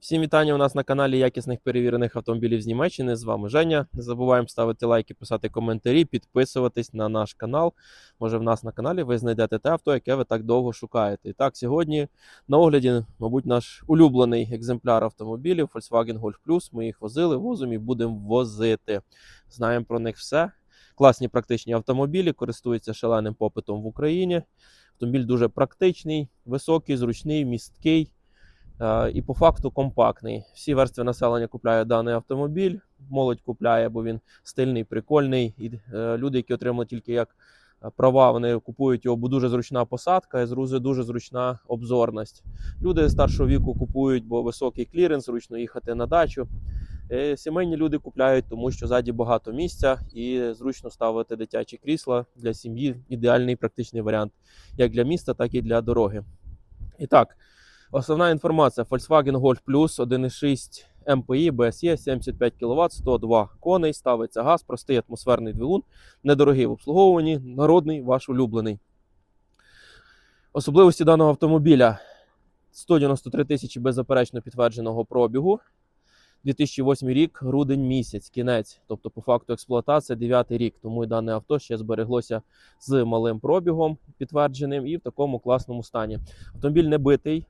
Всім вітання у нас на каналі якісних перевірених автомобілів з Німеччини. З вами Женя. Не забуваємо ставити лайки, писати коментарі, підписуватись на наш канал. Може, в нас на каналі ви знайдете те авто, яке ви так довго шукаєте. І так, сьогодні на огляді, мабуть, наш улюблений екземпляр автомобілів Volkswagen Golf Plus. Ми їх возили, возимо і будемо возити. Знаємо про них все. Класні практичні автомобілі, користуються шаленим попитом в Україні. Автомобіль дуже практичний, високий, зручний, місткий. Е, І по факту компактний. Всі верстви населення купляють даний автомобіль. Молодь купляє, бо він стильний, прикольний. І е, люди, які отримали тільки як е, права, вони купують його, бо дуже зручна посадка і дуже зручна обзорність. Люди старшого віку купують, бо високий кліренс, зручно їхати на дачу. Сімейні люди купляють, тому що ззаді багато місця і зручно ставити дитячі крісла для сім'ї. Ідеальний практичний варіант як для міста, так і для дороги. І так, Основна інформація: Volkswagen Golf Plus 1.6 MPI BSE 75 кВт, 102 коней, ставиться газ, простий атмосферний двигун, недорогий в обслуговуванні, народний, ваш улюблений. Особливості даного автомобіля 193 тисячі беззаперечно підтвердженого пробігу. 2008 рік, грудень місяць, кінець, тобто по факту експлуатація 9 рік. Тому і дане авто ще збереглося з малим пробігом підтвердженим і в такому класному стані. Автомобіль не битий,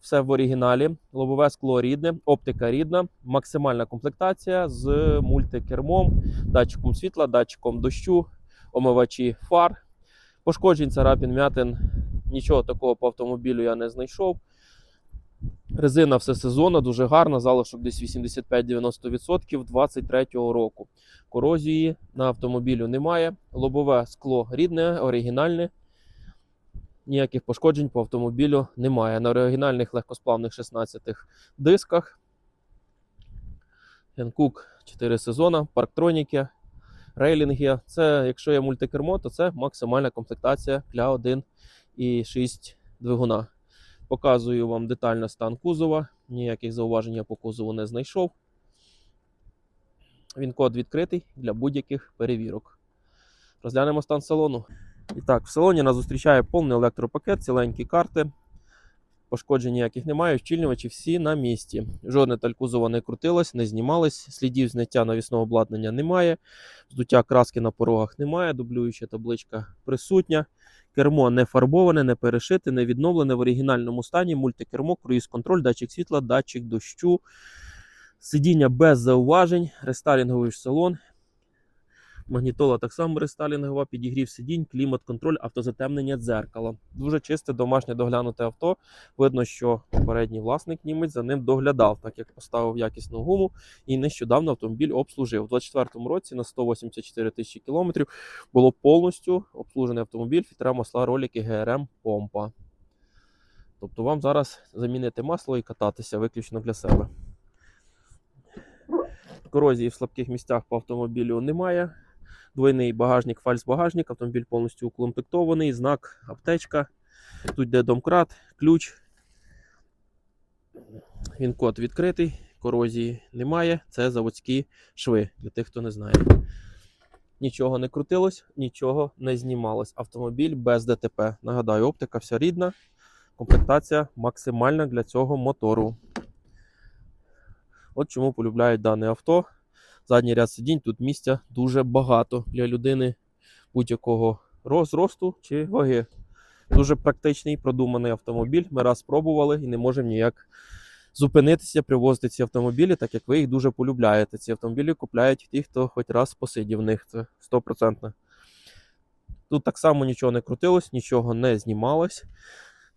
все в оригіналі, лобове скло рідне, оптика рідна, максимальна комплектація з мультикермом, датчиком світла, датчиком дощу, омивачі фар. Пошкоджень, царапін, м'ятин. Нічого такого по автомобілю я не знайшов. Резина все сезонна, дуже гарна, залишок десь 85-90% 23-го року. Корозії на автомобілю немає. Лобове скло рідне, оригінальне. Ніяких пошкоджень по автомобілю немає. На оригінальних легкосплавних 16 дисках. Янкук 4 сезона, парктроніки, рейлінги. Це, якщо є мультикермо, то це максимальна комплектація для 1,6 двигуна. Показую вам детально стан кузова. Ніяких зауважень я по кузову не знайшов. Він код відкритий для будь-яких перевірок. Розглянемо стан салону. І так, в салоні нас зустрічає повний електропакет, ціленькі карти. Пошкоджень ніяких немає, вчільнювачі всі на місці. Жодне таль кузова не крутилось, не знімалось, слідів зняття навісного обладнання немає, здуття краски на порогах немає, дублююча табличка присутня. Кермо не фарбоване, не перешите, не відновлене в оригінальному стані. Мультикермо, круїз-контроль, датчик світла, датчик дощу, сидіння без зауважень, рестайлінговий салон. Магнітола так само рестайлінгова, підігрів сидінь, клімат-контроль, автозатемнення дзеркала. Дуже чисте домашнє доглянуте авто. Видно, що попередній власник німець за ним доглядав, так як поставив якісну гуму і нещодавно автомобіль обслужив. У 2024 році на 184 тисячі кілометрів було повністю обслужений автомобіль, фільтра масла, ролики, ГРМ, помпа. Тобто вам зараз замінити масло і кататися виключно для себе. Корозії в слабких місцях по автомобілю немає. Двойний багажник, фальс-багажник, автомобіль повністю укомплектований, знак, аптечка. Тут йде домкрат, ключ. Він код відкритий, корозії немає. Це заводські шви, для тих, хто не знає. Нічого не крутилось, нічого не знімалось. Автомобіль без ДТП. Нагадаю, оптика вся рідна, комплектація максимальна для цього мотору. От чому полюбляють дане авто. Задній ряд сидінь, тут місця дуже багато для людини будь-якого розросту чи ваги. Дуже практичний, продуманий автомобіль. Ми раз спробували і не можемо ніяк зупинитися, привозити ці автомобілі, так як ви їх дуже полюбляєте. Ці автомобілі купляють ті, хто хоч раз посидів в них. Це 100%. Тут так само нічого не крутилось, нічого не знімалось.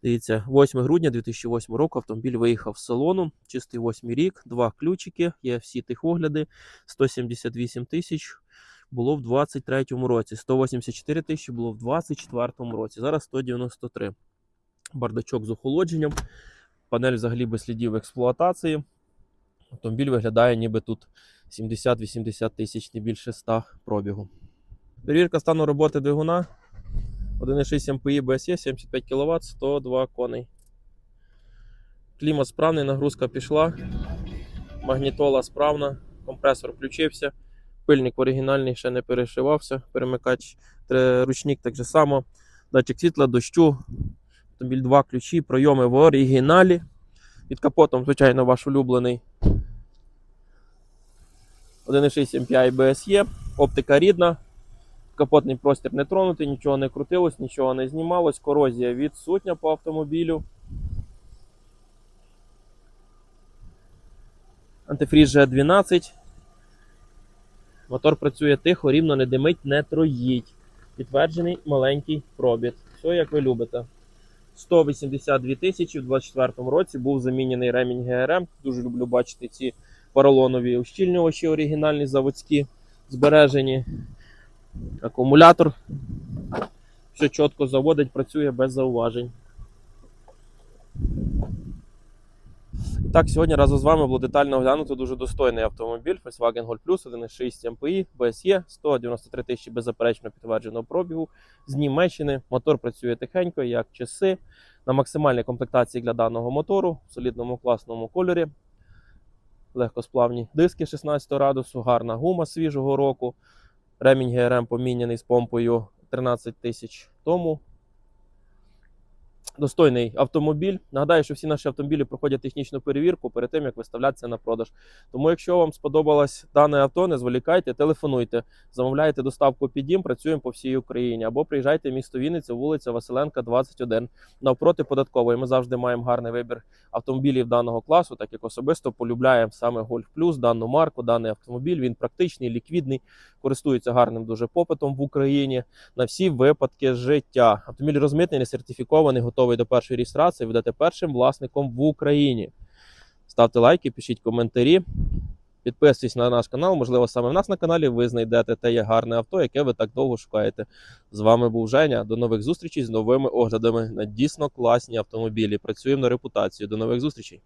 Дивіться, 8 грудня 2008 року автомобіль виїхав з салону. Чистий 8 рік, два ключики, є всі тихогляди, 178 тисяч було в 23 році, 184 тисячі було в 24 році, зараз 193. Бардачок з охолодженням, панель взагалі без слідів експлуатації. Автомобіль виглядає, ніби тут 70-80 тисяч, не більше 100 пробігу. Перевірка стану роботи двигуна. 1,6 MPI BSE, 75 кВт, 102 коней. Клімат справний, нагрузка пішла. Магнітола справна, компресор включився. Пильник оригінальний ще не перешивався. Перемикач ручник так же само. Датчик світла, дощу. Автомобіль 2 ключі, пройоми в оригіналі. Під капотом, звичайно, ваш улюблений 1.6 MPI ABS є, оптика рідна, капотний простір не тронутий, нічого не крутилось, нічого не знімалось, корозія відсутня по автомобілю. Антифріз G12. Мотор працює тихо, рівно не димить, не троїть. Підтверджений маленький пробіг. Все як ви любите. 182 тисячі в 2024 році був замінений ремінь ГРМ. Дуже люблю бачити ці поролонові ущільнювачі оригінальні заводські, збережені. Акумулятор. Все чітко заводить, працює без зауважень. І так, сьогодні разом з вами було детально оглянути дуже достойний автомобіль Volkswagen Golf Plus 1.6 MPI BSE 193 тисячі беззаперечно підтвердженого пробігу з Німеччини. Мотор працює тихенько, як часи. На максимальній комплектації для даного мотору в солідному класному кольорі. Легкосплавні диски 16 градусу, гарна гума свіжого року. Ремінь ГРМ поміняний з помпою 13 тисяч тому. Достойний автомобіль. Нагадаю, що всі наші автомобілі проходять технічну перевірку перед тим, як виставлятися на продаж. Тому, якщо вам сподобалось дане авто, не зволікайте, телефонуйте, замовляйте доставку під дім, працюємо по всій Україні. Або приїжджайте в місто Вінниця, вулиця Василенка, 21, навпроти податкової. Ми завжди маємо гарний вибір автомобілів даного класу, так як особисто полюбляємо саме Golf Plus, дану марку, даний автомобіль. Він практичний, ліквідний, користується гарним дуже попитом в Україні на всі випадки життя. Автомобіль розмитнений, сертифікований, готовий до першої реєстрації. Будете першим власником в Україні. Ставте лайки, пишіть коментарі. Підписуйтесь на наш канал. Можливо, саме в нас на каналі ви знайдете те гарне авто, яке ви так довго шукаєте. З вами був Женя. До нових зустрічей з новими оглядами на дійсно класні автомобілі. Працюємо на репутацію. До нових зустрічей.